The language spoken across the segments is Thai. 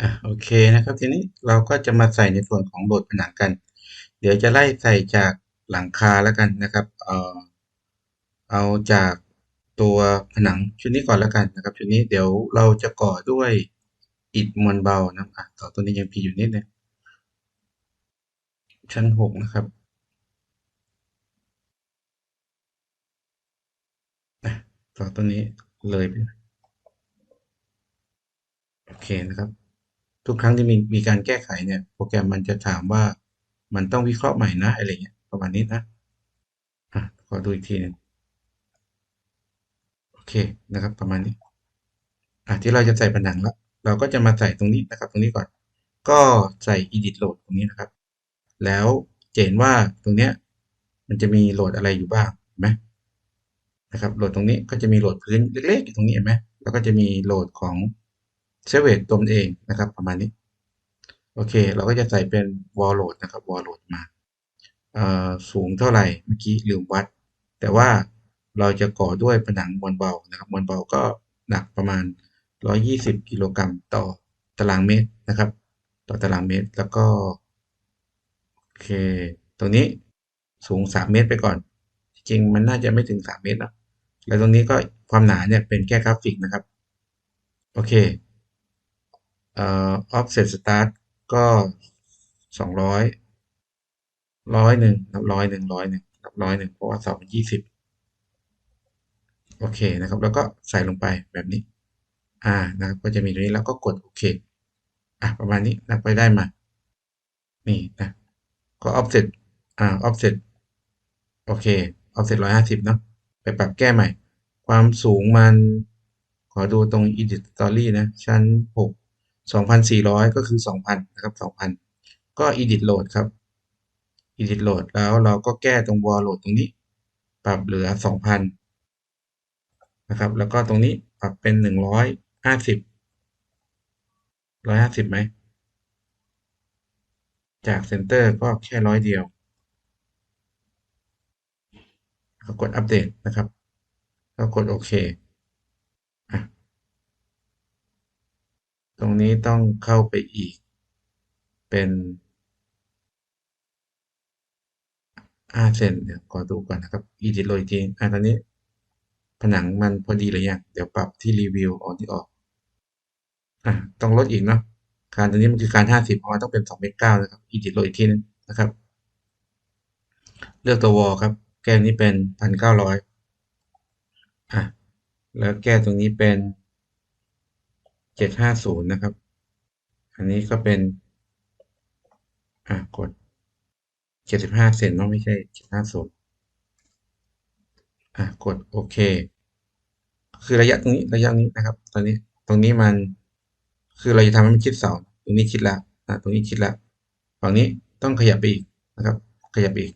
อะโอเคนะครับทีนี้เราก็จะมาใส่ในส่วนของโหลดผนังกัน เดี๋ยวจะไล่ใส่จากหลังคาแล้วกันนะครับเออเอาจากตัวผนังชุดนี้ก่อนแล้วกันนะครับชุดนี้เดี๋ยวเราจะก่อด้วยอิฐมวลเบานะอะต่อตัวนี้ยังพีอยู่นิดนึงชั้นหกนะครับต่อตัวนี้เลยไปโอเคนะครับ ทุกครั้งที่มีมีการแก้ไขเนี่ย โปรแกรมมันจะถามว่ามันต้องวิเคราะห์ใหม่นะอะไรเงี้ยประมาณนี้นะอะขอดูอีกทีหนึงโอเคนะครับ ประมาณนี้อะที่เราจะใส่ผนังแล้วเราก็จะมาใส่ตรงนี้นะครับ ตรงนี้ก่อน ก็ใส่ edit load ตรงนี้นะครับ แล้วเห็นว่าตรงเนี้ยมันจะมีโหลดอะไรอยู่บ้างเห็นไหมนะครับโหลดตรงนี้ก็จะมีโหลดพื้นเล็กๆอยู่ตรงนี้เห็นไหมแล้วก็จะมีโหลดของ เซเวตตัวมันเองนะครับ ประมาณนี้ โอเค เราก็จะใส่เป็น wall load นะครับ wall load มาสูงเท่าไหร่เมื่อกี้ลืมวัด แต่ว่าเราจะก่อด้วยผนังมวลเบานะครับมวลเบาก็หนักประมาณ 120 กิโลกรัมต่อตารางเมตรนะครับ ต่อตารางเมตรแล้วก็โอเค ตรงนี้สูง 3 เมตรไปก่อน จริงมันน่าจะไม่ถึง 3 เมตรนะแล้วตรงนี้ก็ความหนาเนี่ยเป็นแค่กราฟิกนะครับ โอเค ออ offset start ก็สองร้อยร้อยหนึ่งนับร้อยหนึ่งร้อยหนึ่งนับร้อยหนึ่งเพราะว่าสาเป็นยี่สิบโอเคนะครับ แล้วก็ใส่ลงไปแบบนี้ อ่านะครับก็จะมีตรงนี้แล้วก็กดโอเคอะประมาณนี้นะไปได้มา นี่นะก็ offset อ่า offset โอเค offset ร้อยห้าสิบเนาะไปปรับแก้ใหม่ ความสูงมันขอดูตรง edit story นะ ชั้นหก สองพันสี่ร้อยก็คือสองพันนะครับสองพันก็ edit load ครับ edit load แล้วเราก็แก้ตรง wall load ตรงนี้ ปรับเหลือสองพันนะครับ แล้วก็ตรงนี้ปรับเป็นหนึ่งร้อยห้าสิบร้อยห้าสิบไหม จากเซนเตอร์ก็แค่ร้อยเดียวกดอัปเดตนะครับ แล้วกดโอเคอะ ตรงนี้ต้องเข้าไปอีก เป็นห้าเซนเดี๋ยวขอดูก่อนนะครับอีดิทโรยทีอะตอนนี้ ผนังมันพอดีเลยยังเดี๋ยวปรับที่รีวิวออกที่ออกอะต้องลดอีกเนาะคานตัวนี้มันคือการห้าสิบเพราะว่าต้องเป็นสองเมตรเก้านะครับอีดิทโรยอีกทีนึงนะครับ เลือกตัววอลครับ แก้นี้เป็นพันเก้าร้อยอะแล้วแก้ตรงนี้เป็น เจ็ดห้าศูนย์นะครับ อันนี้ก็เป็น อะกดเจ็ดสิบห้าเซนเนาะไม่ใช่เจ็ดห้าศูนย์อะกดโอเค คือระยะตรงนี้ระยะนี้นะครับ ตอนนี้ตรงนี้มันคือเราจะทำให้มันชิดเสาตรงนี้ชิดแล้วอะตรงนี้ชิดแล้วฝั่งนี้ต้องขยับไปอีกนะครับ ขยับอีก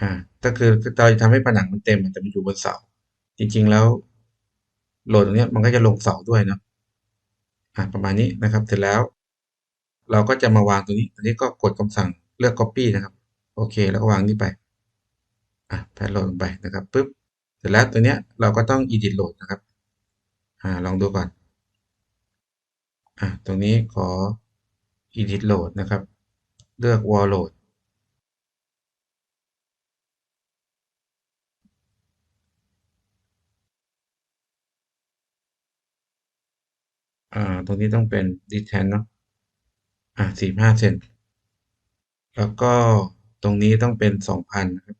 อ่าก็คือเราจะทำให้ผนังมันเต็มแต่มันอยู่บนเสาจริง ๆ แล้วโหลดตรงนี้มันก็จะลงเสาด้วยเนาะ อ่าประมาณนี้นะครับ เสร็จแล้ว เราก็จะมาวางตรงนี้ตัวนี้ก็กดคำสั่งเลือก copy นะครับ โอเค แล้วก็วางนี้ไป อะแพนโหลดลงไปนะครับปุ๊บ เสร็จแล้วตัวเนี้ยเราก็ต้อง edit load นะครับ อ่า ลองดูก่อน อะ ตรงนี้ขอ edit load นะครับ เลือก wall load อ่าตรงนี้ต้องเป็น distance เนาะอ่าสี่ห้าเซนแล้วก็ตรงนี้ต้องเป็นสองพันนะครับ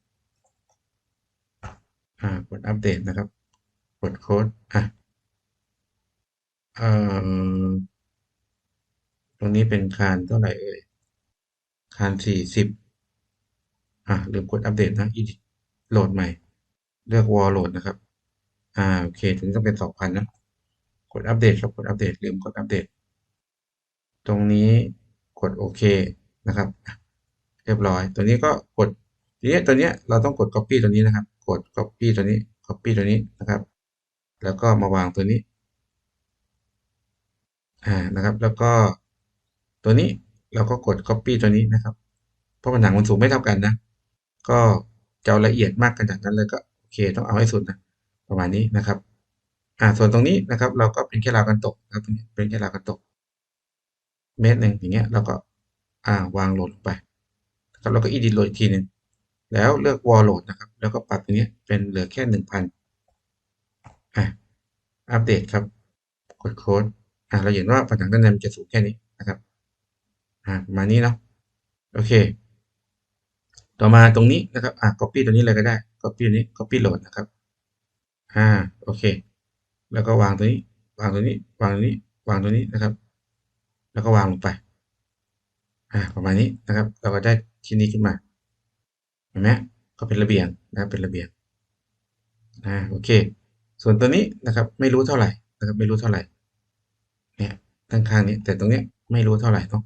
อ่ากดอัปเดตนะครับ กดโค้ดอะเอ่อตรงนี้เป็นคานเท่าไหร่เอ่ยคานสี่สิบอะลืมกดอัปเดตนะอีดิโหลดใหม่ เลือกวอลโหลดนะครับ อ่าโอเคถึงต้องเป็นสองพันนะ กดอัปเดตครับกดอัปเดตลืมกดอัปเดต ตรงนี้กดโอเคนะครับ เรียบร้อย ตัวนี้ก็กดทีนี้ตัวนี้เราต้องกด copy ตัวนี้นะครับ กด copy ตัวนี้ copy ตัวนี้นะครับ แล้วก็มาวางตัวนี้อ่านะครับ แล้วก็ตัวนี้เราก็กด copy ตัวนี้นะครับ เพราะผนังมันสูงไม่เท่ากันนะ ก็จะละเอียดมากขนาดนั้นเลยก็โอเค ต้องเอาให้สุดนะประมาณนี้นะครับ อ่าส่วนตรงนี้นะครับ เราก็เป็นแค่ราวกันตกนะครับเป็นแค่ราวกันตก เมตรหนึ่งอย่างเงี้ยเราก็อ่าวางโหลดลงไปนะครับแล้วก็ edit โหลดอีกทีหนึ่งแล้วเลือก wall load นะครับ แล้วก็ปรับตรงนี้เป็นเหลือแค่หนึ่งพันอะอัปเดตครับกดโค้ดอะเราเห็นว่าผนังด้านในมันจะสูงแค่นี้นะครับอะประมาณนี้เนาะโอเค ต่อมาตรงนี้นะครับอะ copy ตัวนี้เลยก็ได้ copy ตัวนี้ copy load นะครับอ่าโอเค แล้วก็วางตัวนี้ วางตัวนี้ วางตัวนี้ วางตัวนี้นะครับ แล้วก็วางลงไป อ่า ประมาณนี้นะครับ เราก็ได้ชิ้นนี้ขึ้นมา เห็นไหมก็เป็นระเบียงนะครับ เป็นระเบียง อ่า โอเค ส่วนตัวนี้นะครับ ไม่รู้เท่าไหร่นะครับ ไม่รู้เท่าไหร่ เนี่ยข้างข้างนี้ แต่ตรงเนี้ยไม่รู้เท่าไหร่เนาะ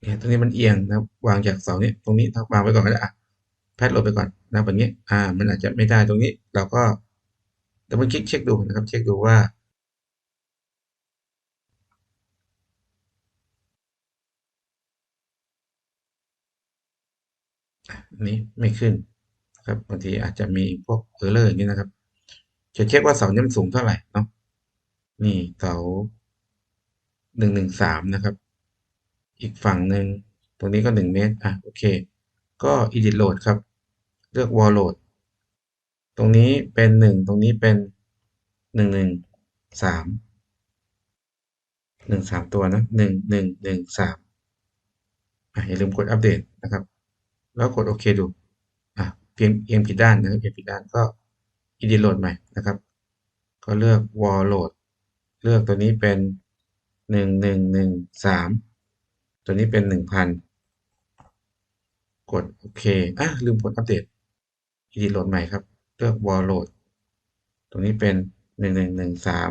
เนี่ยตรงนี้มันเอียงนะครับวางจากเสาเนี้ตรงนี้ถ้าวางไว้ก่อนก็ได้อะ แพทโหลดไปก่อนนะแบบนี้อ่ามันอาจจะไม่ได้ตรงนี้ เราก็ดับเบิลคลิกเช็คดูนะครับ เช็คดูว่าอันนี้ไม่ขึ้นนะครับบางทีอาจจะมีพวกเออร์เลอร์อย่างนี้นะครับ จะเช็คว่าเสาเนี่ยมันสูงเท่าไหร่เนาะนี่เสาหนึ่งหนึ่งสามนะครับ อีกฝั่งหนึ่งตรงนี้ก็หนึ่งเมตรอะโอเค ก็ edit load ครับ เลือก wall load ตรงนี้เป็นหนึ่งตรงนี้เป็นหนึ่งหนึ่งสามหนึ่งสามตัวนะหนึ่งหนึ่งหนึ่งสามอย่าลืมกดอัปเดตนะครับ แล้วกดโอเคดูอะเพียงเอียงผิดด้านนะครับเอียงผิดด้านก็ edit load ใหม่นะครับ ก็เลือก wall load เลือกตัวนี้เป็นหนึ่งหนึ่งหนึ่งสามตัวนี้เป็นหนึ่งพันกดโอเคอะลืมกดอัปเดต edit load ใหม่ครับ เลือก wall load ตรงนี้เป็นหนึ่งหนึ่งหนึ่งสาม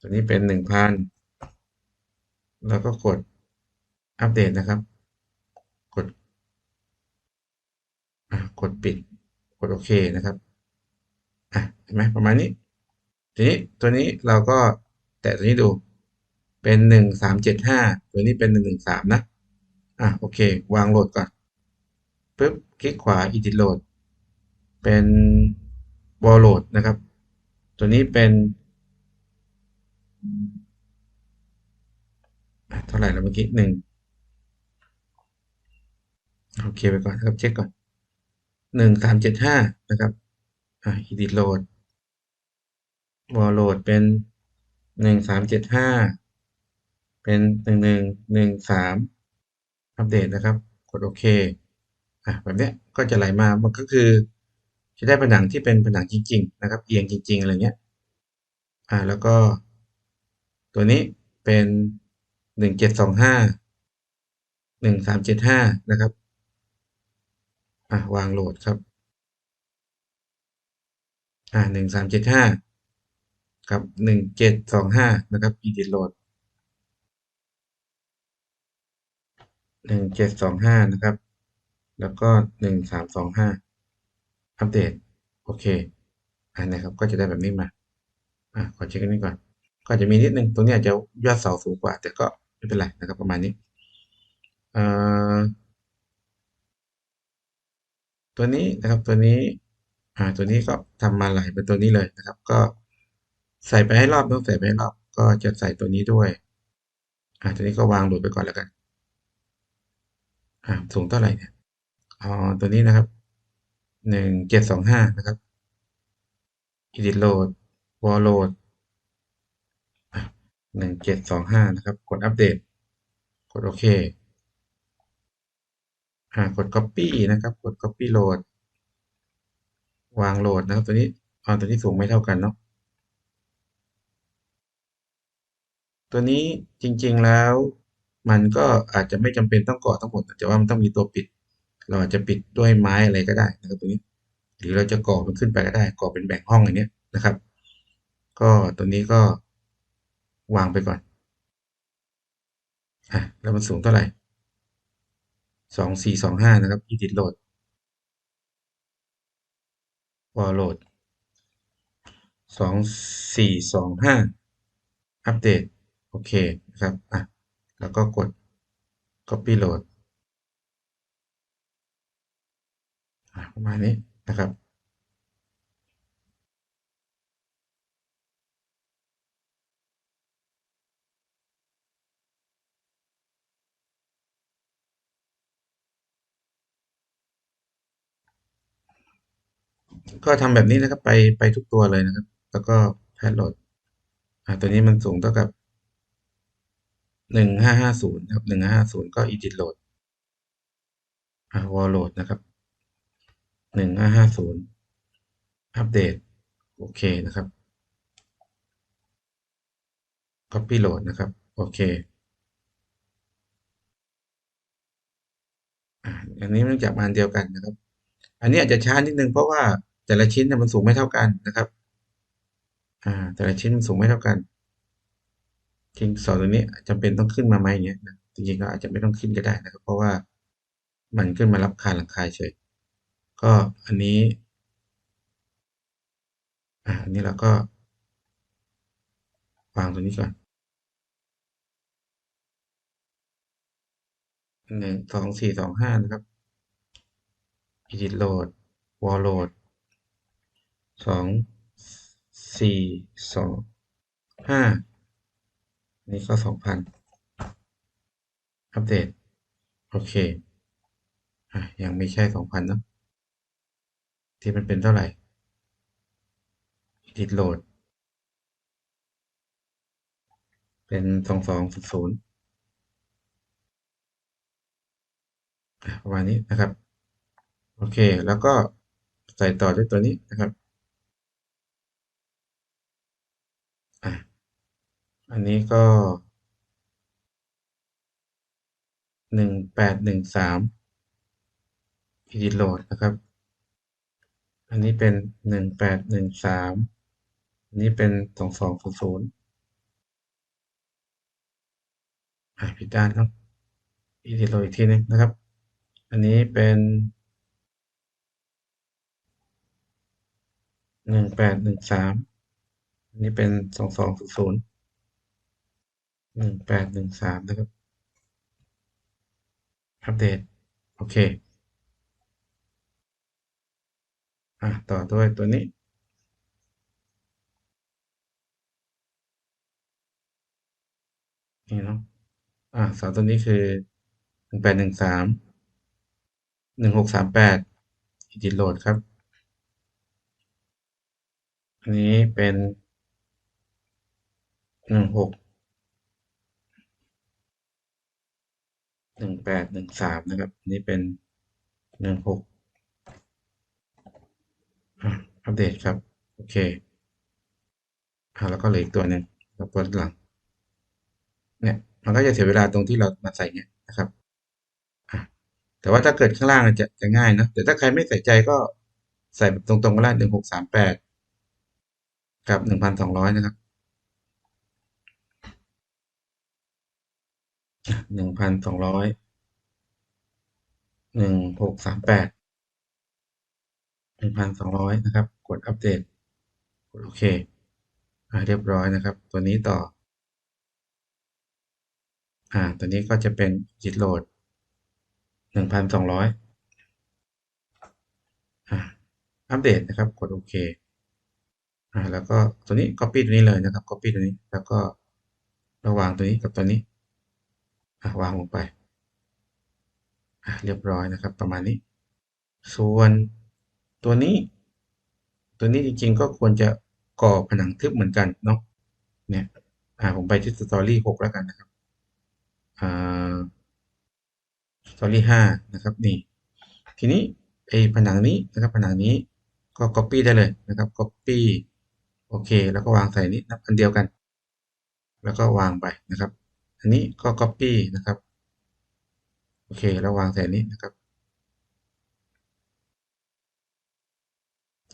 ตัวนี้เป็นหนึ่งพันแล้วก็กดอัปเดตนะครับ กดกดปิด กดโอเคนะครับอะเห็นไหมประมาณนี้ ทีนี้ตัวนี้เราก็แตะตัวนี้ดูเป็นหนึ่งสามเจ็ดห้าตัวนี้เป็นหนึ่งหนึ่งสามนะ อะโอเค วางโหลดก่อนปึ๊บคลิกขวา edit load เป็น wall load นะครับ ตัวนี้เป็นเท่าไหร่แล้วเมื่อกี้หนึ่งโอเคไปก่อนนะครับเช็คก่อนหนึ่งสามเจ็ดห้านะครับอ่า edit load wall load เป็นหนึ่งสามเจ็ดห้าเป็นหนึ่งหนึ่งหนึ่งสามอัปเดตนะครับ กดโอเคอะแบบเนี้ยก็จะไหลมามันก็คือ จะได้ผนังที่เป็นผนังจริง ๆ นะครับ เอียงจริง ๆ อะไรเงี้ย อ่า แล้วก็ ตัวนี้เป็นหนึ่งเจ็ดสองห้าหนึ่งสามเจ็ดห้านะครับ อะวางโหลดครับ อ่าหนึ่งสามเจ็ดห้าครับหนึ่งเจ็ดสองห้านะครับ edit load หนึ่งเจ็ดสองห้านะครับ แล้วก็หนึ่งสามสองห้า อัปเดต โอเคอ่านะครับ ก็จะได้แบบนี้มา อ่าขอเช็คกันนี้ก่อน ก็จะมีนิดนึง ตรงนี้อาจจะยอดเสาสูงกว่า แต่ก็ไม่เป็นไรนะครับ ประมาณนี้เอ่อตัวนี้นะครับ ตัวนี้ อ่า ตัวนี้ก็ทำมาหลายเป็นตัวนี้เลยนะครับ ก็ใส่ไปให้รอบต้องใส่ไปให้รอบ ก็จะใส่ตัวนี้ด้วย อ่า ตัวนี้ก็วางหลุดไปก่อนแล้วกัน อ่า สูงเท่าไหร่เนี่ย อ๋อ ตัวนี้นะครับ หนึ่งเจ็ดสองห้านะครับ edit load wall load หนึ่งเจ็ดสองห้านะครับ กดอัปเดต กดโอเคอ่ากด copy นะครับ กด copy load วางโหลดนะครับ ตัวนี้อ๋อตัวนี้สูงไม่เท่ากันเนาะตัวนี้จริงๆแล้วมันก็อาจจะไม่จำเป็นต้องก่อทั้งหมดแต่ว่ามันต้องมีตัวปิด เราอาจจะปิดด้วยไม้อะไรก็ได้นะครับตัวนี้ หรือเราจะก่อมันขึ้นไปก็ได้ ก่อเป็นแบ่งห้องอย่างเนี้ยนะครับ ก็ตัวนี้ก็วางไปก่อนอะแล้วมันสูงเท่าไหร่สองสี่สองห้านะครับ edit load wall load สองสี่สองห้าอัปเดต โอเคนะครับอะแล้วก็กด copy load ประมาณนี้นะครับก็ทำแบบนี้นะครับไปไปทุกตัวเลยนะครับ แล้วก็แพทโหลดอ่าตัวนี้มันสูงเท่ากับหนึ่งห้าห้าศูนย์ครับหนึ่งห้าศูนย์ก็อีจิตโหลดอ่าวอลโหลดนะครับ หนึ่งห้าห้าศูนย์อัปเดต โอเคนะครับ copy load นะครับ โอเคอันนี้มันจากอันเดียวกันนะครับ อันนี้อาจจะช้านิดนึงเพราะว่าแต่ละชิ้นเนี่ยมันสูงไม่เท่ากันนะครับ อ่า แต่ละชิ้นมันสูงไม่เท่ากัน จริงสอนตัวนี้จำเป็นต้องขึ้นมาไหมอย่างเงี้ยนะจริงๆก็อาจจะไม่ต้องขึ้นก็ได้นะครับ เพราะว่ามันขึ้นมารับคานหลังคาเฉย ก็อันนี้อ่าอันนี้เราก็วางตัวนี้ก่อนหนึ่งสองสี่สองห้านะครับ edit load wall load สองสี่สองห้านี่ก็สองพันอัปเดต โอเค อะ ยังไม่ใช่สองพันเนาะ ที่มันเป็นเท่าไหร่ edit load เป็นสองสองศูนย์ศูนย์ประมาณนี้นะครับ โอเค แล้วก็ใส่ต่อด้วยตัวนี้นะครับอันนี้ก็หนึ่งแปดหนึ่งสาม edit load นะครับ อันนี้เป็นหนึ่งแปดหนึ่งสามอันนี้เป็นสองสองศูนย์ศูนย์อะผิดด้านครับ edit load อีกทีนึงนะครับ อันนี้เป็นหนึ่งแปดหนึ่งสามอันนี้เป็นสองสองศูนย์ศูนย์หนึ่งแปดหนึ่งสามนะครับ อัปเดต โอเค อะต่อด้วยตัวนี้ นี่เนาะอะเสาตัวนี้คือหนึ่งแปดหนึ่งสามหนึ่งหกสามแปด edit load ครับ อันนี้เป็นหนึ่งหกหนึ่งแปดหนึ่งสามนะครับอันนี้เป็นหนึ่งหกอัป เดตครับ โอเคอ่าแล้วก็เหลืออีกตัวหนึ่งแล้วตัวหลัง เนี่ย มันก็จะเสียเวลาตรงที่เรามาใส่เนี่ยนะครับอะแต่ว่าถ้าเกิดข้างล่างจะจะง่ายนะแต่ถ้าใครไม่ใส่ใจก็ใส่แบบตรงๆก็ได้หนึ่งหกสามแปดกับหนึ่งพันสองร้อยนะครับหนึ่งพันสองร้อยหนึ่งหกสามแปด หนึ่งพันสองร้อยนะครับ กดอัปเดต กดโอเคอ่าเรียบร้อยนะครับ ตัวนี้ต่อ อ่า ตัวนี้ก็จะเป็นจิตโหลดหนึ่งพันสองร้อยอ่าอัปเดตนะครับ กดโอเคอ่าแล้วก็ตัวนี้ copy ตัวนี้เลยนะครับ copy ตัวนี้ แล้วก็ระหว่างตัวนี้กับตัวนี้อ่าวางลงไปอ่าเรียบร้อยนะครับ ประมาณนี้ ส่วน ตัวนี้ ตัวนี้จริงๆก็ควรจะก่อผนังทึบเหมือนกันเนาะเนี่ยอ่าผมไปที่สตอรี่หกแล้วกันนะครับอ่าสตอรี่ห้านะครับนี่ทีนี้ไอ้ผนังนี้นะครับผนังนี้ก็ copy ได้เลยนะครับ copy โอเค แล้วก็วางใส่นี้นะอันเดียวกัน แล้วก็วางไปนะครับ อันนี้ก็ copy นะครับ โอเค แล้ววางใส่นี้นะครับ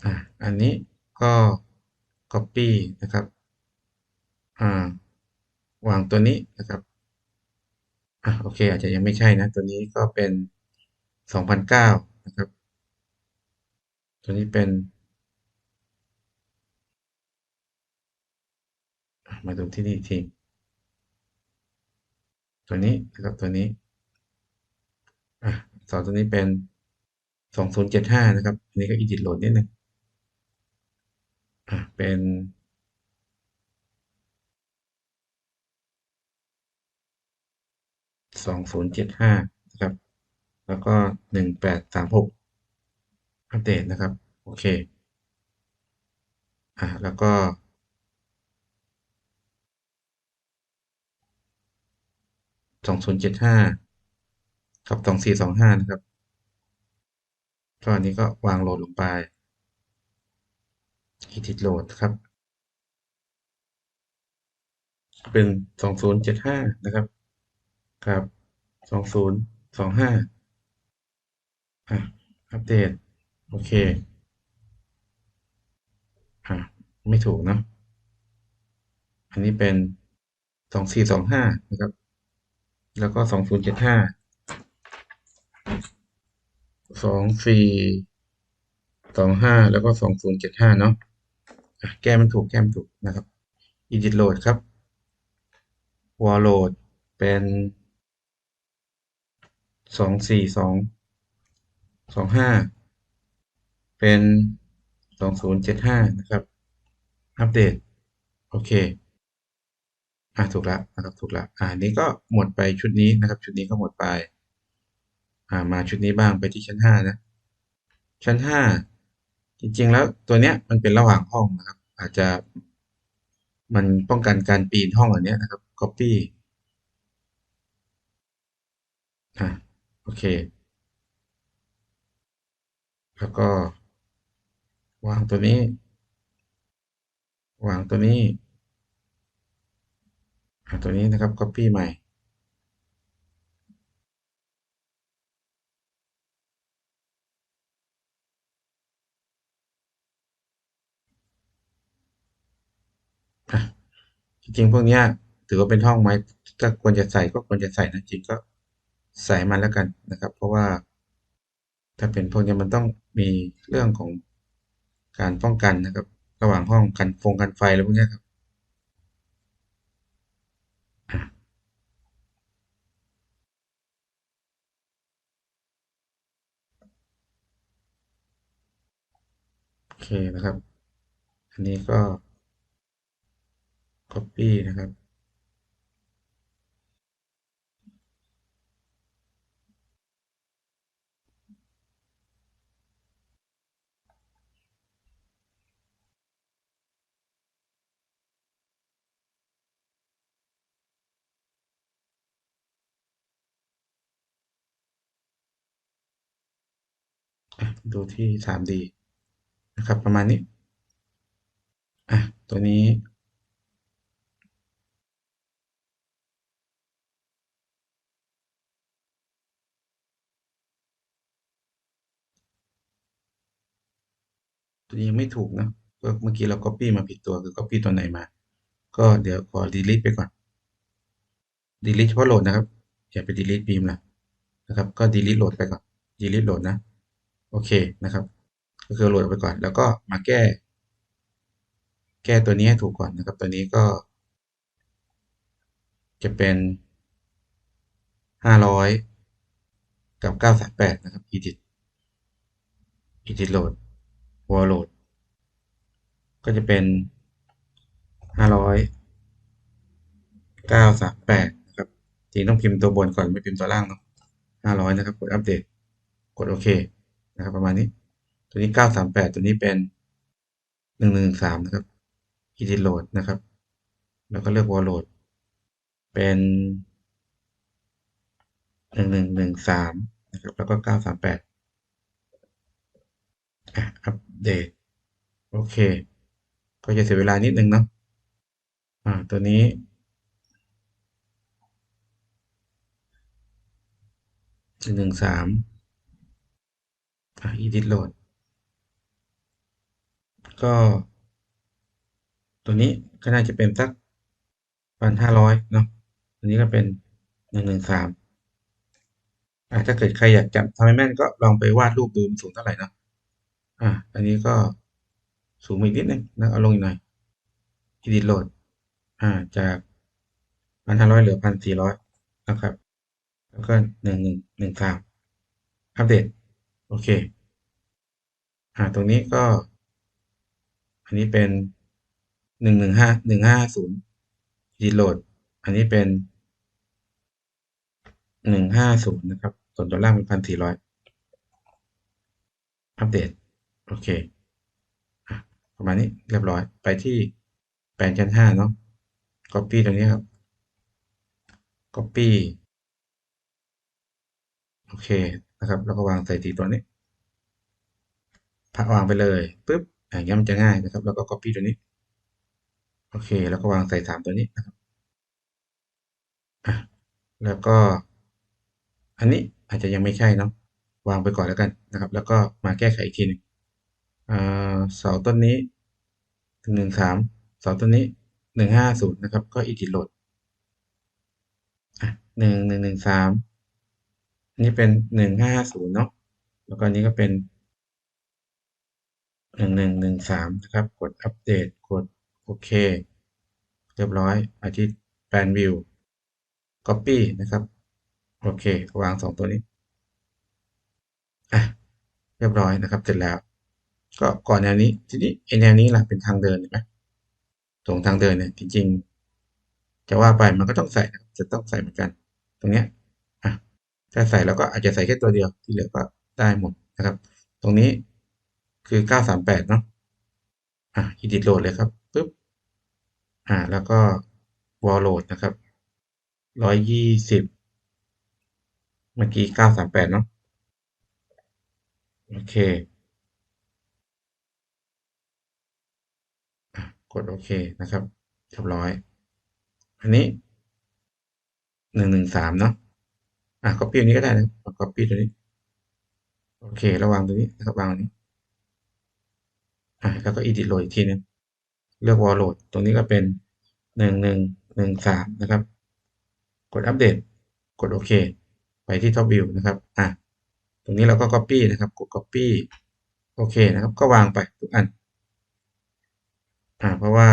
อ่าอันนี้ก็ copy นะครับอ่าวางตัวนี้นะครับอะโอเค อาจจะยังไม่ใช่นะ ตัวนี้ก็เป็นสองพันเก้านะครับ ตัวนี้เป็น มาดูที่นี่ทีตัวนี้นะครับตัวนี้อะสอตัวนี้เป็นสองศูนย์เจ็ดห้านะครับ อันนี้ก็ edit load นิดนึง อะเป็นสองศูนย์เจ็ดห้านะครับ แล้วก็หนึ่งแปดสามหกอัปเดตนะครับ โอเค อ่าแล้วก็ สองศูนย์เจ็ดห้ากับสองสี่สองห้านะครับก็อันนี้ก็วางโหลดลงไป edit load ครับ เป็นสองศูนย์เจ็ดห้านะครับกับสองศูนย์สองห้าอะอัปเดต โอเคอะไม่ถูกเนอะอันนี้เป็นสองสี่สองห้านะครับ แล้วก็สองศูนย์เจ็ดห้าสองสี่ สองห้าแล้วก็สองศูนย์เจ็ดห้าเนาะแก้มันถูกแก้มันถูกนะครับ edit load ครับ wall load เป็นสองสี่สองสองห้าเป็นสองศูนย์เจ็ดห้านะครับ อัปเดต โอเคอะถูกแล้วนะครับถูกแล้วอ่านี้ก็หมดไปชุดนี้นะครับ ชุดนี้ก็หมดไป อ่ามาชุดนี้บ้างไปที่ชั้นห้านะ ชั้นห้า จริงๆ แล้วตัวเนี้ยมันเป็นระหว่างห้องนะครับ อาจจะมันป้องกันการปีนห้องอันเนี้ยนะครับ copy อะโอเค แล้วก็ วางตัวนี้ วางตัวนี้ตัวนี้นะครับ copy ใหม่ จริงๆพวกนี้ถือว่าเป็นห้องไหมถ้าควรจะใส่ก็ควรจะใส่นะจริงก็ใส่มันแล้วกันนะครับ เพราะว่า ถ้าเป็นพวกนี้มันต้องมีเรื่องของการป้องกันนะครับ ระหว่างห้องกันฟงกันไฟอะไรพวกนี้ครับโอเคนะครับ อันนี้ก็ copy นะครับ ดูที่ 3D นะครับ ประมาณนี้ อะ ตัวนี้ ตัวนี้ยังไม่ถูกนะก็เมื่อกี้เรา copy มาผิดตัวคือ copy ตัวไหนมา ก็เดี๋ยวขอ delete ไปก่อน delete เฉพาะโหลดนะครับ อย่าไป delete บีมนะนะครับ ก็ delete โหลดไปก่อน delete โหลดนะ โอเคนะครับ ก็คือโหลดไปก่อน แล้วก็มาแก้ แก้ตัวนี้ให้ถูกก่อนนะครับ ตัวนี้ก็ จะเป็นห้าร้อยกับเก้าสแปดนะครับ edit edit load wall load ก็จะเป็นห้าร้อยเก้าสามแปดนะครับทีต้องพิมพ์ตัวบนก่อนไม่พิมพ์ตัวล่างเนาะห้าร้อยนะครับ กดอัปเดต กดโอเคนะครับ ประมาณนี้ ตัวนี้เก้าสามแปดตัวนี้เป็นหนึ่งหนึ่งสามนะครับ edit load นะครับ แล้วก็เลือก wall load เป็นหนึ่งหนึ่งหนึ่งสามนะครับ แล้วก็เก้าสามแปดอัป เดตโอเค ก็จะเสียเวลานิดนึงเนาะอ่าตัวนี้หนึ่งหนึ่งสามอ่า edit load ก็ ตัวนี้ก็น่าจะเป็นสักพันห้าร้อยเนาะตัวนี้ก็เป็นหนึ่งหนึ่งสามอ่าถ้าเกิดใครอยากจำทำให้แม่นก็ลองไปวาดรูปดูมันสูงเท่าไหร่เนาะ อ่าอันนี้ก็สูงอีกนิดนึงนะเอาลงอีกหน่อย edit load อ่าจากพันห้าร้อยเหลือพันสี่ร้อยนะครับ แล้วก็หนึ่งหนึ่งหนึ่งสามอัปเดต โอเค อ่า ตรงนี้ก็ อันนี้เป็นหนึ่งหนึ่งห้าหนึ่งห้าศูนย์ edit load อันนี้เป็นหนึ่งห้าศูนย์นะครับ ส่วนตัวล่างเป็นพันสี่ร้อยอัปเดต โอเคประมาณนี้เรียบร้อยไปที่แปลนชั้นห้าเนาะ copy ตรงนี้ครับ copy โอเคนะครับ แล้วก็วางใส่ตีตัวนี้พักวางไปเลยปุ๊บอย่างเงี้ยมันจะง่ายนะครับ แล้วก็ copy ตัวนี้ โอเค แล้วก็วางใส่สามตัวนี้นะครับแล้วก็ อันนี้อาจจะยังไม่ใช่เนาะวางไปก่อนแล้วกันนะครับ แล้วก็มาแก้ไขอีกทีหนึงอ่า เสาต้นนี้หนึ่งสามเสาต้นนี้หนึ่งห้าศูนย์นะครับ ก็อีดิโหลดหนึ่งหนึ่งหนึ่งสามอันนี้เป็นหนึ่งห้าศูนย์เนาะแล้วก็นนี้ก็เป็นหนึ่งหนึ่งหนึ่งสามนะครับ กดอัปเดตกดโอเค เรียบร้อยอาทิตย์แปลนวิว copy นะครับ โอเค วางสองตัวนี้ อะ เรียบร้อยนะครับ เสร็จแล้ว ก็ก่อนแนวนี้ ทีนี้ไอแนวนี้ล่ะเป็นทางเดินเห็นไหมตรงทางเดินเนี่ยจริงๆจะว่าไปมันก็ต้องใส่จะต้องใส่เหมือนกัน ตรงเนี้ยอะถ้าใส่แล้วก็อาจจะใส่แค่ตัวเดียวที่เหลือก็ได้หมดนะครับ ตรงนี้คือ 938 เนาะอะ edit load เลยครับปึ๊บอ่าแล้วก็ wall load นะครับ 120 เมื่อกี้ 938 เนาะโอเค อะ กดโอเคนะครับเรียบร้อย อันนี้113เนาะอะ copy อันนี้ก็ได้นะครับ copy ตัวนี้ โอเค ระวางตัวนี้นะครับวางอันนี้อะแล้วก็ edit load อีกทีหนึงเลือก wall load ตรงนี้ก็เป็น1113นะครับ กดอัปเดต กดโอเค ไปที่ top view นะครับ อะ ตรงนี้เราก็ copy นะครับ กด copy โอเคนะครับ ก็วางไปทุกอัน อ่าเพราะว่า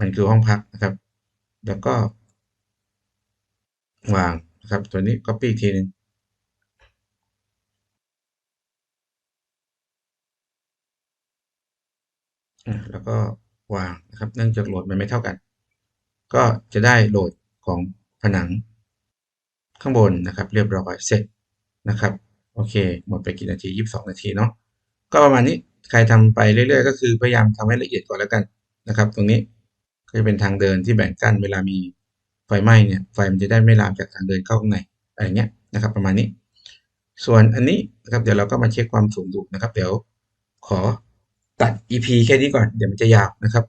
มันคือห้องพักนะครับ แล้วก็ วางนะครับตัวนี้ copy อีกทีหนึ่งแล้วก็วางนะครับ เนื่องจากโหลดมันไม่เท่ากัน ก็จะได้โหลดของผนังข้างบนนะครับ เรียบร้อยเสร็จนะครับ โอเค หมดไปกี่นาที 22 นาทีเนาะก็ประมาณนี้ ใครทำไปเรื่อยๆ ก็คือพยายามทำให้ละเอียดก่อนแล้วกันนะครับ ตรงนี้ก็จะเป็นทางเดินที่แบ่งกั้นเวลามีไฟไหม้เนี่ยไฟมันจะได้ไม่ลามจากทางเดินเข้าข้างในอะไรเงี้ยนะครับ ประมาณนี้ ส่วนอันนี้นะครับเดี๋ยวเราก็มาเช็คความสูงดูนะครับ เดี๋ยวขอตัด EP แค่นี้ก่อนเดี๋ยวมันจะยาวนะครับ